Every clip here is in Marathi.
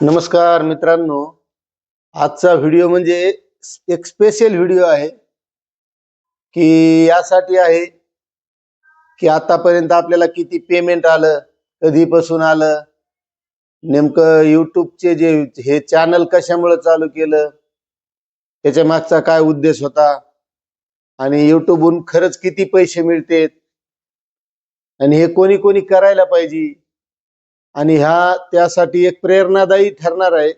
नमस्कार मित्रांनो. आजचा व्हिडिओ म्हणजे एक स्पेशल व्हिडिओ आहे की यासाठी आहे की आतापर्यंत आपल्याला किती पेमेंट आलं कधीपासून आलं नेमकं युट्यूबचे जे हे चॅनल कशामुळे चालू केलं त्याच्या मागचा काय उद्देश होता आणि युट्यूबहून खरंच किती पैसे मिळतेत आणि हे कोणी कोणी करायला पाहिजे आणि ह्या त्यासाठी एक प्रेरणादायी ठरणार आहे.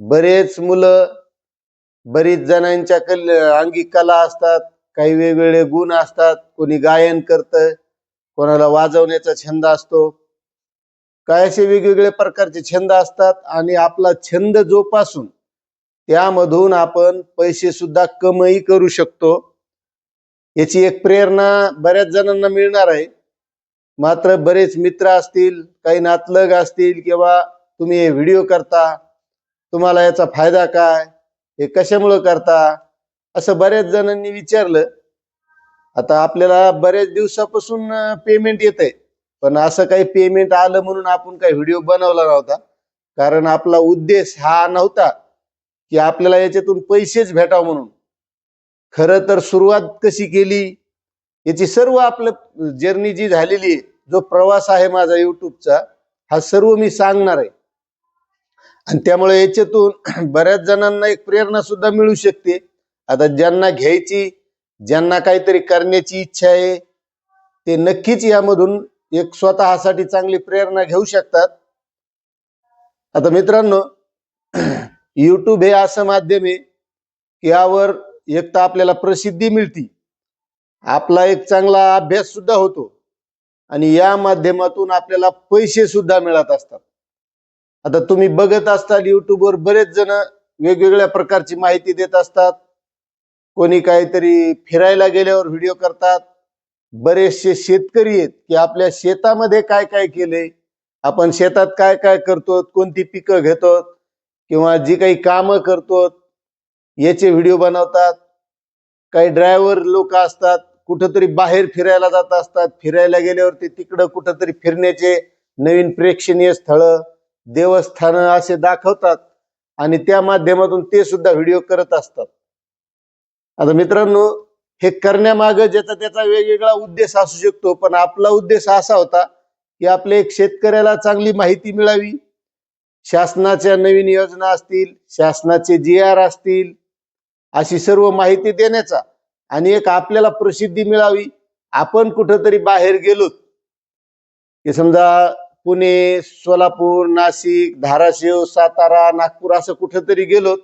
बरेच मुलं बरीच जणांच्या कल अंगी कला असतात काही वेगवेगळे गुण असतात कोणी गायन करतं कोणाला वाजवण्याचा छंद असतो. काय असे वेगवेगळे प्रकारचे छंद असतात आणि आपला छंद जोपासून त्यामधून आपण पैसे सुद्धा कमाई करू शकतो. याची एक प्रेरणा बऱ्याच जणांना मिळणार आहे. मात्र बरेच मित्र असतील काही नातलग असतील किंवा तुम्ही हे व्हिडिओ करता तुम्हाला याचा फायदा काय हे कशामुळं करता असं बऱ्याच जणांनी विचारलं. आता आपल्याला बऱ्याच दिवसापासून पेमेंट येत आहे पण असं काही पेमेंट आलं म्हणून आपण काही व्हिडिओ बनवला नव्हता. कारण आपला उद्देश हा नव्हता की आपल्याला याच्यातून पैसेच भेटावं म्हणून. खरं तर सुरुवात कशी केली याची सर्व आपलं जर्नी जी झालेली आहे जो प्रवास आहे माझा युट्यूबचा हा सर्व मी सांगणार आहे. आणि त्यामुळे याच्यातून बऱ्याच जणांना एक प्रेरणा सुद्धा मिळू शकते. आता ज्यांना घ्यायची ज्यांना काहीतरी करण्याची इच्छा आहे ते नक्कीच यामधून एक स्वतःसाठी चांगली प्रेरणा घेऊ शकतात. आता मित्रांनो यूट्यूब हे असं माध्यम आहे की यावर एक तर आपल्याला प्रसिद्धी मिळती. आपला एक चांगला अभ्यास सुद्धा होतो. आणि या माध्यमातून आपल्याला पैसे सुद्धा मिळत असतात. आता तुम्ही बघत असताल युट्यूबवर बरेच जण वेगवेगळ्या प्रकारची माहिती देत असतात. कोणी काहीतरी फिरायला गेल्यावर व्हिडिओ करतात. बरेचसे शेतकरी आहेत की आपल्या शेतामध्ये काय काय केले. आपण शेतात काय काय करतो कोणती पिकं घेतो किंवा जी काही कामं करतो याचे व्हिडिओ बनवतात. काही ड्रायव्हर लोक असतात. कुठंतरी बाहेर फिरायला जात असतात. फिरायला गेल्यावरती तिकडं कुठंतरी फिरण्याचे नवीन प्रेक्षणीय स्थळं देवस्थानं असे दाखवतात आणि त्या माध्यमातून ते सुद्धा व्हिडिओ करत असतात. आता मित्रांनो हे करण्यामागं ज्याचा त्याचा वेगवेगळा उद्देश असू शकतो पण आपला उद्देश असा होता की आपल्या एक शेतकऱ्याला चांगली माहिती मिळावी. शासनाच्या नवीन योजना असतील शासनाचे जी आर असतील अशी सर्व माहिती देण्याचा. आणि एक आपल्याला प्रसिद्धी मिळावी. आपण कुठंतरी बाहेर गेलो की समजा पुणे सोलापूर नाशिक धाराशिव सातारा नागपूर असं कुठंतरी गेलो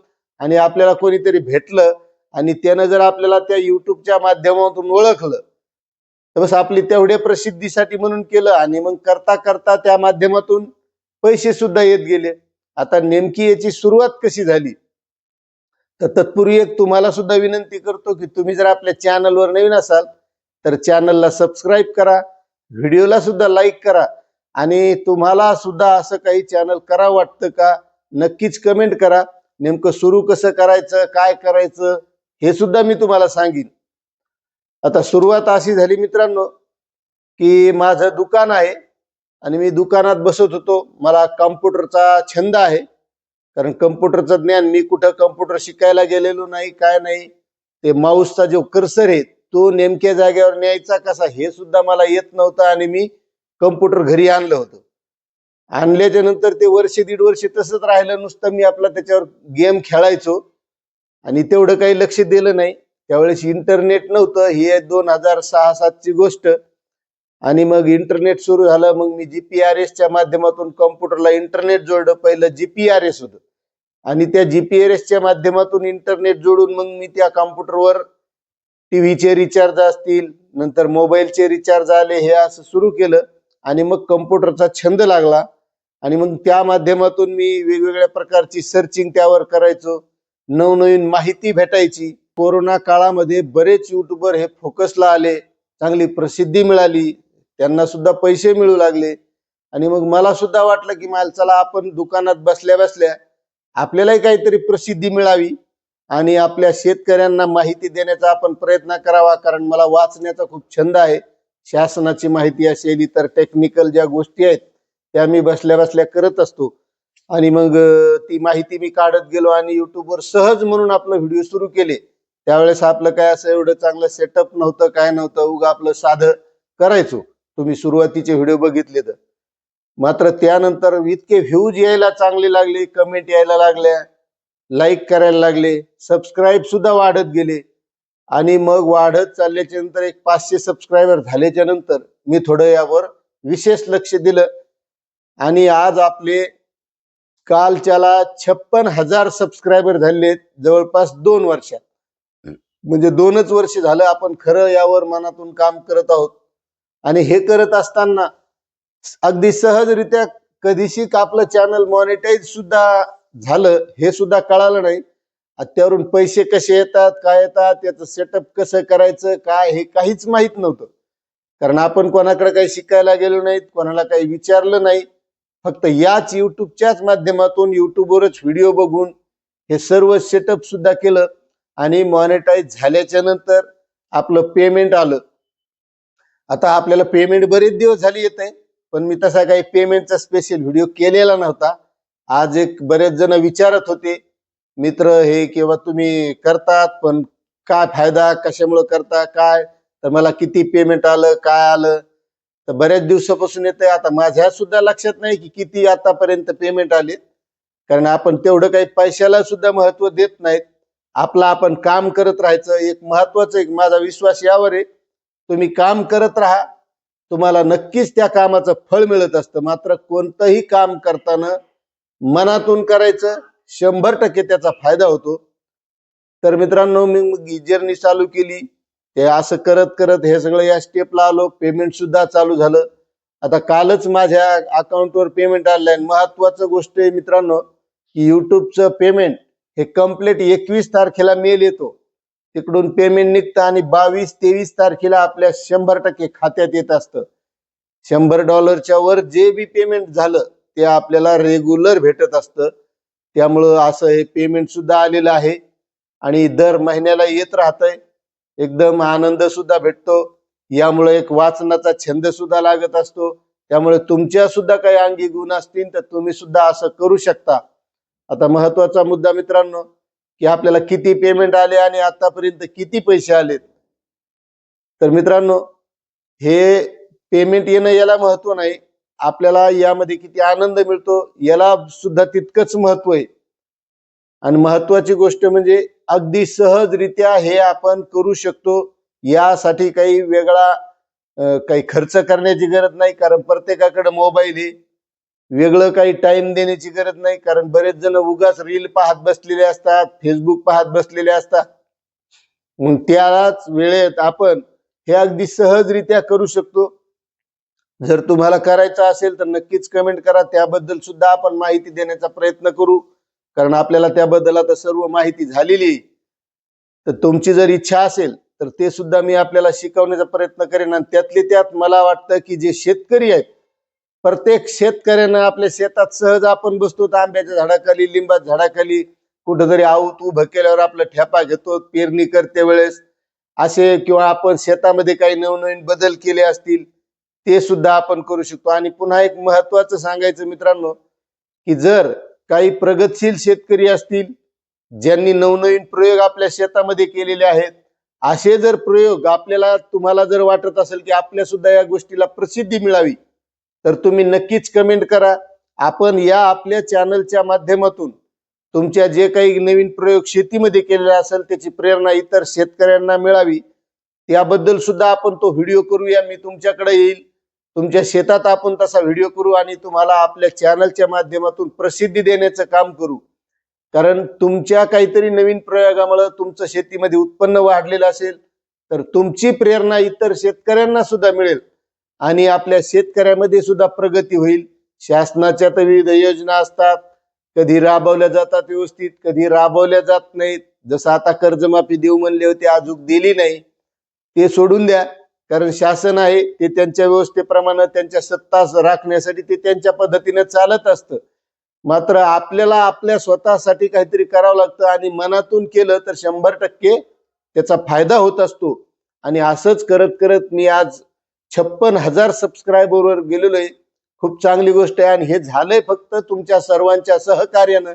आणि आपल्याला कोणीतरी भेटलं आणि त्यानं जर आपल्याला त्या युट्यूबच्या माध्यमातून ओळखलं तर बस आपली तेवढ्या प्रसिद्धीसाठी म्हणून केलं आणि मग करता करता त्या माध्यमातून पैसे सुद्धा येत गेले. आता नेमकी याची सुरुवात कशी झाली? तर तत्पूर्वी एक तुम्हाला सुद्धा विनंती करतो की तुम्ही जर आपल्या चॅनलवर नवीन असाल तर चॅनलला सबस्क्राईब करा व्हिडिओला सुद्धा लाईक करा आणि तुम्हाला सुद्धा असं काही चॅनल करा वाटतं का नक्कीच कमेंट करा. नेमकं सुरू कसं करायचं काय करायचं हे सुद्धा मी तुम्हाला सांगेन. आता सुरुवात अशी झाली मित्रांनो की माझं दुकान आहे आणि मी दुकानात बसत होतो. मला कम्प्युटरचा छंद आहे. कारण कम्प्युटरचं ज्ञान मी कुठं कम्प्युटर शिकायला गेलेलो नाही काय नाही ते माऊसचा जो कर्सर आहे तो नेमक्या जागेवर न्यायचा कसा हे सुद्धा मला येत नव्हतं आणि मी कम्प्युटर घरी आणलं होतं. आणल्याच्या नंतर ते वर्ष दीड वर्ष तसंच राहिलं नुसतं मी आपला त्याच्यावर गेम खेळायचो. आणि तेवढं काही लक्ष दिलं नाही. त्यावेळेस इंटरनेट नव्हतं ही दोन हजार सहा सातची गोष्ट. आणि मग इंटरनेट सुरू झालं मग मी जीपीआरएस च्या माध्यमातून कॉम्प्युटरला इंटरनेट जोडलं. पहिलं जीपीआरएस होतं. आणि त्या जीपीआरएस च्या माध्यमातून इंटरनेट जोडून मग मी त्या कॉम्प्युटरवर टीव्हीचे रिचार्ज असतील नंतर मोबाईलचे रिचार्ज आले हे असं सुरू केलं. आणि मग कम्प्युटरचा छंद लागला. आणि मग त्या माध्यमातून मी वेगवेगळ्या प्रकारची सर्चिंग त्यावर करायचो. नवनवीन माहिती भेटायची. कोरोना काळामध्ये बरेच युट्यूबर हे फोकसला आले. चांगली प्रसिद्धी मिळाली. त्यांना सुद्धा पैसे मिळू लागले. आणि मग मला सुद्धा वाटलं की मला चला आपण दुकानात बसल्या बसल्या आपल्यालाही काहीतरी प्रसिद्धी मिळावी आणि आपल्या शेतकऱ्यांना माहिती देण्याचा आपण प्रयत्न करावा कारण मला वाचण्याचा खूप छंद आहे. शासनाची माहिती असेल इतर टेक्निकल ज्या गोष्टी आहेत त्या मी बसल्या बसल्या करत असतो. आणि मग ती माहिती मी काढत गेलो आणि युट्यूबवर सहज म्हणून आपलं व्हिडिओ सुरू केले. त्यावेळेस आपलं काय असं एवढं चांगलं सेटअप नव्हतं काय नव्हतं उगा आपलं साधं करायचो. तुम्ही सुरुवातीचे व्हिडिओ बघितले तर. मात्र त्यानंतर इतके व्ह्यूज यायला चांगले लागले कमेंट यायला लागल्या लाईक करायला लागले सबस्क्राईब सुद्धा वाढत गेले. आणि मग वाढत चालल्याच्या नंतर एक पाचशे सबस्क्रायबर झाल्याच्यानंतर मी थोडं यावर विशेष लक्ष दिलं. आणि आज आपले कालच्याला छप्पन हजार सबस्क्रायबर झाले जवळपास दोन वर्षात. म्हणजे दोनच वर्ष झालं आपण खरं यावर मनातून काम करत आहोत. आणि हे करत असताना अगदी सहजरित्या कधीशी आपलं चॅनल मॉनिटाईज सुद्धा झालं हे सुद्धा कळालं नाही. त्यावरून पैसे कसे येतात काय येतात त्याचं सेटअप कसं करायचं काय हे काहीच माहीत नव्हतं. कारण आपण कोणाकडे काही शिकायला गेलो नाहीत कोणाला काही विचारलं नाही. फक्त याच युट्यूबच्याच माध्यमातून युट्यूबवरच व्हिडिओ बघून हे सर्व सेटअप सुद्धा केलं आणि मॉनिटाईज झाल्याच्यानंतर आपलं पेमेंट आलं. आता आपल्याला पेमेंट बरेच दिवस झाली येत आहे पण मी तसा काही पेमेंटचा स्पेशल व्हिडिओ केलेला नव्हता. आज एक बरेच जण विचारत होते मित्र हे किंवा तुम्ही करतात? पण काय फायदा? कशामुळे करता? काय? तर मला किती पेमेंट आलं? काय आलं? तर बऱ्याच दिवसापासून येत आहे. आता माझ्या सुद्धा लक्षात नाही की किती आतापर्यंत पेमेंट आले. कारण आपण तेवढं काही पैशाला सुद्धा महत्त्व देत नाहीत. आपलं आपण काम करत राहायचं एक महत्वाचं एक माझा विश्वास यावर आहे. तुम्ही काम करत राहा. तुम्हाला नक्कीच त्या कामाचं फळ मिळत असतं. मात्र कोणतंही काम करताना मनातून करायचं शंभर टक्के त्याचा फायदा होतो. तर मित्रांनो मी गिजरनी जर्नी चालू केली. ते असं करत करत हे सगळं या स्टेपला आलो. पेमेंट सुद्धा चालू झालं. आता कालच माझ्या अकाउंटवर पेमेंट आलंय. आणि महत्वाचं गोष्ट आहे मित्रांनो की युट्यूबचं पेमेंट हे कंप्लीट एकवीस तारखेला मेल येतो. तिकडून पेमेंट निघतं आणि बावीस तेवीस तारखेला आपल्या शंभर टक्के खात्यात येत असतं. शंभर डॉलरच्या वर जे बी पेमेंट झालं ते आपल्याला रेग्युलर भेटत असतं. त्यामुळं असं हे पेमेंट सुद्धा आलेलं आहे. आणि दर महिन्याला येत राहतंय. एकदम आनंद सुद्धा भेटतो. यामुळे एक वाचनाचा छंद सुद्धा लागत असतो. त्यामुळे तुमच्या सुद्धा काही अंगी गुण असतील तर तुम्ही सुद्धा असं करू शकता. आता महत्त्वाचा मुद्दा मित्रांनो की आपल्याला किती पेमेंट आले आणि आतापर्यंत किती पैसे आलेत? तर मित्रांनो हे पेमेंट येणं याला महत्त्व नाही. आपल्याला यामध्ये किती आनंद मिळतो याला सुद्धा तितकंच महत्त्व आहे. आणि महत्वाची गोष्ट म्हणजे अगदी सहजरित्या हे आपण करू शकतो. यासाठी काही वेगळा काही खर्च करण्याची गरज नाही कारण प्रत्येकाकडे मोबाईल आहे. वेगळं काही टाइम देण्याची गरज नाही कारण बरेच जण उगाच रील पाहत बसलेले असतात फेसबुक पाहत बसलेले असतात. मग त्याच वेळेत आपण हे अगदी सहजरित्या करू शकतो. जर तुम्हाला करायचं असेल तर नक्कीच कमेंट करा. त्याबद्दल सुद्धा आपण माहिती देण्याचा प्रयत्न करू. कारण आपल्याला त्याबद्दल आता सर्व माहिती झालेली आहे. तर तुमची जर इच्छा असेल तर ते सुद्धा मी आपल्याला शिकवण्याचा प्रयत्न करेन. आणि त्यातले त्यात मला वाटतं की जे शेतकरी आहेत प्रत्येक शेतकऱ्यानं आपल्या शेतात सहज आपण बसतो आंब्याच्या झाडाखाली लिंबाच्या झाडाखाली कुठंतरी आऊत उभं केल्यावर आपला ठेपा घेतो पेरणी करते वेळेस. असे किंवा आपण शेतामध्ये काही नवनवीन बदल केले असतील ते सुद्धा आपण करू शकतो. आणि पुन्हा एक महत्वाचं सांगायचं मित्रांनो की जर काही प्रगतशील शेतकरी असतील ज्यांनी नवनवीन प्रयोग आपल्या शेतामध्ये केलेले आहेत असे जर प्रयोग आपल्याला तुम्हाला जर वाटत असेल की आपल्या सुद्धा या गोष्टीला प्रसिद्धी मिळावी तर तुम्ही नक्कीच कमेंट करा. आपण या आपल्या चॅनलच्या माध्यमातून तुमच्या जे काही नवीन प्रयोग शेतीमध्ये केलेला असेल त्याची प्रेरणा इतर शेतकऱ्यांना मिळावी. त्याबद्दल सुद्धा आपण तो व्हिडिओ करूया मी तुमच्याकडे येईल. तुमच्या शेतात आपण तसा व्हिडिओ करू आणि तुम्हाला आपल्या चॅनलच्या माध्यमातून प्रसिद्धी देण्याचं काम करू. कारण तुमच्या काहीतरी नवीन प्रयोगामुळे तुमचं शेतीमध्ये उत्पन्न वाढलेलं असेल तर तुमची प्रेरणा इतर शेतकऱ्यांना सुद्धा मिळेल. आणि आपल्या शेतकऱ्यामध्ये सुद्धा प्रगती होईल. शासनाच्या तर विविध योजना असतात. कधी राबवल्या जातात व्यवस्थित कधी राबवल्या जात नाहीत. जसं आता कर्जमाफी देऊ म्हणले होते अजून दिली नाही. ते सोडून द्या. कारण शासन आहे ते त्यांच्या व्यवस्थेप्रमाणे त्यांच्या सत्ता राखण्यासाठी ते त्यांच्या पद्धतीने चालत असतं. मात्र आपल्याला आपल्या स्वतःसाठी काहीतरी करावं लागतं आणि मनातून केलं तर शंभर टक्के त्याचा फायदा होत असतो. आणि असंच करत करत मी आज छप्पन हजार सबस्क्रायबरवर गेलेलो आहे. खूप चांगली गोष्ट आहे आणि हे झालंय फक्त तुमच्या सर्वांच्या सहकार्यानं.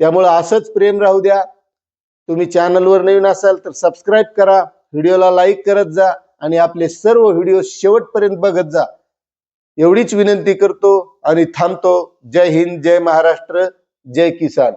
त्यामुळं असंच प्रेम राहू द्या. तुम्ही चॅनलवर नवीन असाल तर सबस्क्राईब करा. व्हिडिओला लाईक करत जा आणि आपले सर्व व्हिडिओ शेवटपर्यंत बघत जा. एवढीच विनंती करतो आणि थांबतो. जय हिंद जय महाराष्ट्र जय किसान.